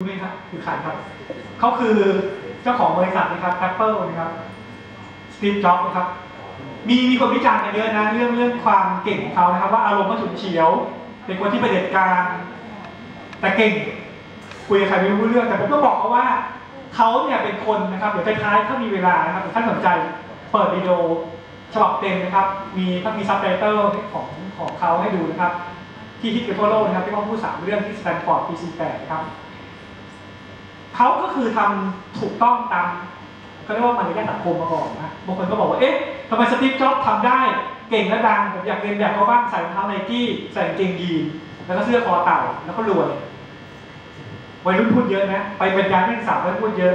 รู้ไหมครับคือใครครับ เขาคือเจ้าของบริษัทนะครับ Apple นะครับสตีฟจ็อบนะครับ มีมีคนวิจารณ์กันเยอะนะ เรื่องเรื่องความเก่งของเขานะครับ ว่าอารมณ์ก็ฉุนเฉียว เป็นคนที่ประเด็จการ แต่เก่ง คุยกับใครไม่รู้เรื่อง แต่ผมก็บอกเขาว่า เขาเนี่ยเป็นคนนะครับเดี๋ยวท้ายๆถ้ามีเวลานะครับถ้าสนใจเปิดวิดีโอฉบับเต็มนะครับ มีถ้ามีซับไตเติลของของเขาให้ดูนะครับ ที่ฮิตกันทั่วโลกนะครับที่เขาพูดสามเรื่องที่สแตนฟอร์ดปี48นะครับ เขาก็คือทำถูกต้องตามเขาเรียกว่ามารยาทสังคมมาก่อนนะบางคนก็บอกว่าเอ๊ะทำไมสตีฟจ็อบส์ทำได้เก่งและดังผมอยากเรียนแบบเขาบ้างใส่รองเท้าไนกี้ใส่เกงยีนแล้วก็เสื้อคอเต่าแล้วก็รวยวัยรุ่นพูดเยอะนะไปบรรยายนักศึกษาวัยรุ่นพูดเยอะ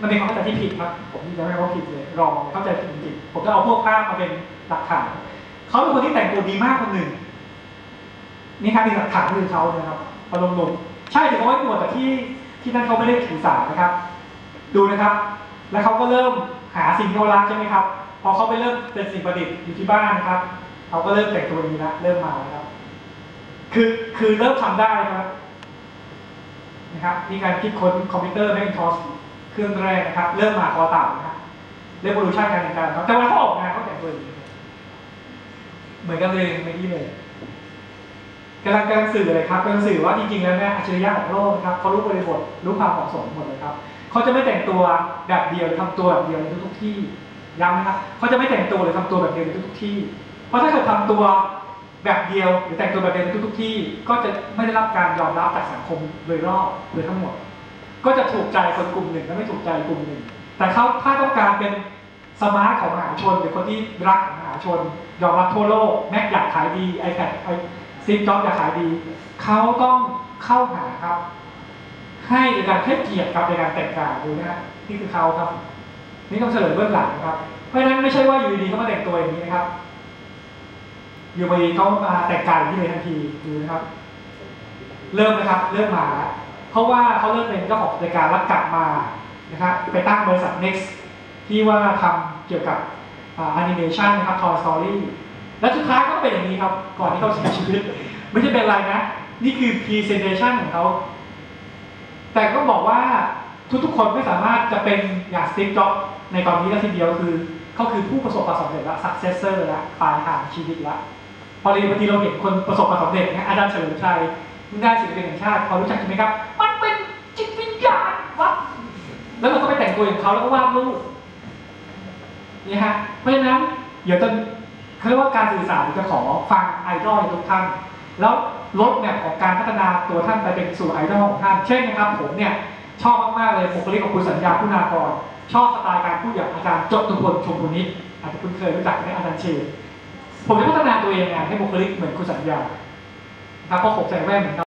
มันเป็นความเข้าใจที่ผิดครับผมยืนยันไม่ว่าผิดเลยลองเข้าใจผิดจริงผมจะเอาพวกภาพมาเป็นหลักฐานเขาเป็นคนที่แต่งตัวดีมากคนหนึ่งนี่ครับมีหลักฐานคือเขานะครับพอลงลงใช่ถึงเขาไว้หนวดแต่ที่ ที่นั่นเขาไม่ได้ถือสานะครับ ดูนะครับ แล้วเขาก็เริ่มหาสิ่งที่เขารักใช่ไหมครับ พอเขาไปเริ่มเป็นสิ่งประดิษฐ์อยู่ที่บ้านนะครับเขาก็เริ่มแต่งตัวดีล้วเริ่มมาแล้วครับ คือคือเริ่มทำได้ครับนะครับมีการคิดค้นคอมพิวเตอร์แมคทอสเครื่องแรกนะครับ เริ่มมาคอเต่านะครับเรวอลูชันการแต่งกายครับแต่วลาเขาออกงานเขาแต่งตัวดีเหมือนกันเลยไม่ดีเลยำลังกำลังสื่อเลยครับกำลังสื่อว่าจริงๆแล้วเนี่ยอัจฉริยะของโลกนะครับเขารู้บริบทรู้ความเหมาะสมหมดเลยครับเขาจะไม่แต่งตัวแบบเดียวหรือทำตัวแบบเดียวในทุกๆที่ย้ำนะครับเขาจะไม่แต่งตัวหรือทำตัวแบบเดียวในทุกๆที่ เพราะถ้าเกิดทำตัวแบบเดียวหรือแต่งตัวแบบเดียวในทุกๆที่ ก็จะไม่ได้รับการยอมรับจากสังคมโดยรอบโดยทั้งหมด ก็จะถูกใจคนกลุ่มหนึ่งและไม่ถูกใจกลุ่มหนึ่ง แต่เขาถ้าต้องการเป็นสมาร์ทของมหาชนหรือคนที่รักมหาชน ยอมรับทั่วโลกแม็กอยากขายดี iPad ไอซีจ็อบอยากขายดี เขาต้องเข้าหาครับ ให้ในการให้เกียรติกับในการแต่งกายดูนะนี่คือเขาครับ นี่ต้องเฉลยเบื้องหลังนะครับ เพราะฉะนั้นไม่ใช่ว่าอยู่ดีเขามาแต่งตัวอย่างนี้นะครับ อยู่ดีเขามาแต่งกายที่เลยทันทีดูนะครับ เริ่มนะครับเริ่มมาแล้วเพราะว่าเขาเริ่มเป็นเจ้าของกิจการแล้วกลับมานะครับไปตั้งบริษัท Next ที่ว่าทำเกี่ยวกับแอนิเมชันนะครับ Toy Story และสุดท้ายก็เป็นอย่างนี้ครับ ก่อนที่เขาเสียชีวิต ไม่ใช่เป็นไรนะ นี่คือ Presentation ของเขา แต่ก็บอกว่าทุกๆ คนไม่สามารถจะเป็นอย่างสตีฟจ็อบในตอนนี้แล้ทีเดียวคือเขาคือผู้ประสบความสำเร็จและ successor ละปลายทางชีวิตละ พอเรียนบางทีเราเห็นคนประสบความสำเร็จนี่ยอาจารย์เฉลิมชัยได้ศิลปินแห่งชาติพอรู้จักใช่ไหมครับ มันเป็นจิตวิญญาณวะแล้วเราก็ไปแต่งตัวอย่างเขาแล้วก็วาดรูปนี่ฮะเพราะฉะนั้นเดี๋ยวจะ เขาเรียกว่าการสื่อสารจะขอฟังไอดอลทุกท่าน แล้วลดแบบของการพัฒนาตัวท่านไปเป็นสู่ไอดอลของท่าน เช่นนะครับผมเนี่ยชอบมากๆเลยบุคลิกของคุณสัญญาคุณากร ชอบสไตล์การพูดอย่างอาจารย์จตุพลชมพูนิตอาจจะคุณเคยรู้จักในอาจารย์เชผมจะพัฒนาตัวเองไงให้บุคลิกเหมือนคุณสัญญาครับเพราะผมใส่แว่นเหมือนกัน